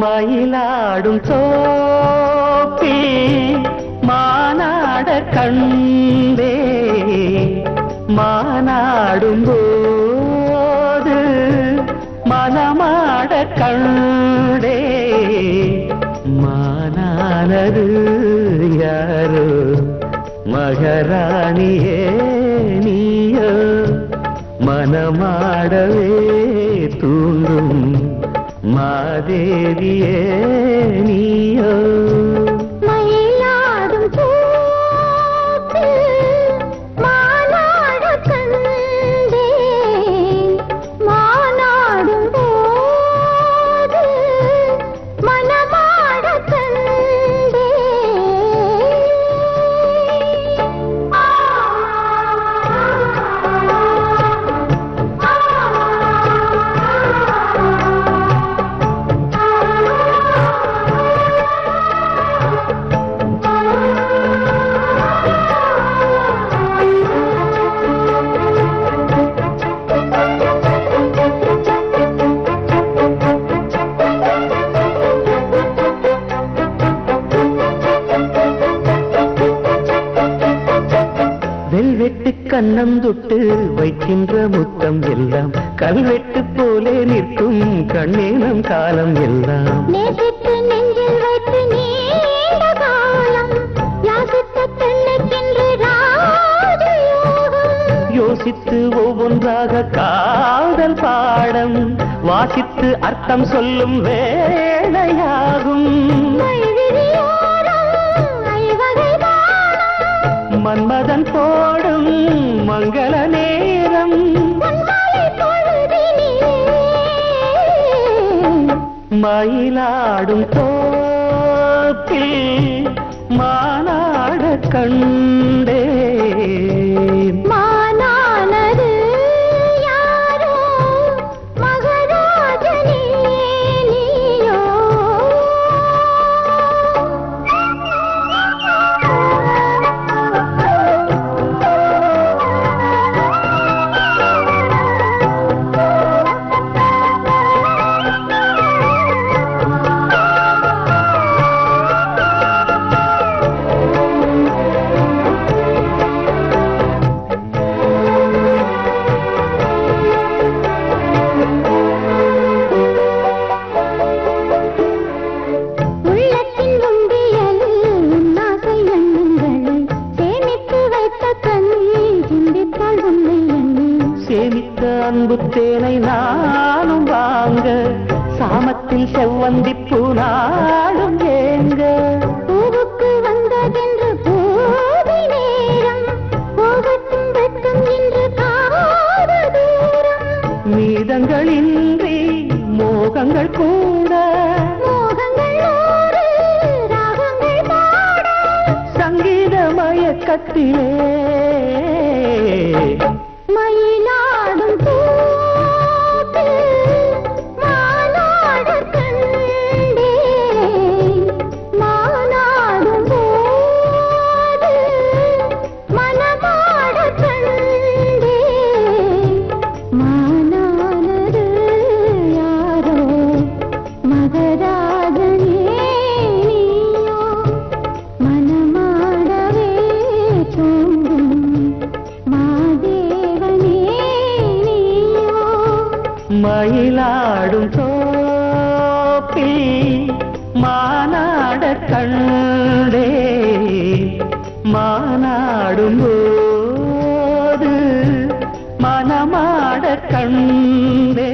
மயிலாடும் சோப்பி மாநாட கண்டே மாநாடும் போது மனமாட கண்டே. மானானது யாரோ? மகராணியே நீயோ? மனமாடவே தூண்டும் மாதேவியே நீயோ? வெல்வெட்டு கண்ணம் தொட்டு வைக்கின்ற முத்தம் எல்லாம் கல்வெட்டு போலே நிற்கும் கண்ணேனம் காலம் எல்லாம். யாசித்த ஒவ்வொன்றாக காதல் பாடம் வாசித்து அர்த்தம் சொல்லும் வேளையாகும் மயிலாடும் தோப்பில் மாநாட கண்டே அன்பு தேனை நானும் வாங்க சாமத்தில் செவ்வந்தி பூநாடும் ஏங்க பூவுக்கு வந்ததென்று போதை நேரம் போகட்டும் வெட்கம் என்று மீதங்களின்றி மோகங்கள் கூட. மோகங்கள் நூறு மாநாட கண்டே மாநாடும் போது மனமாட கண்டே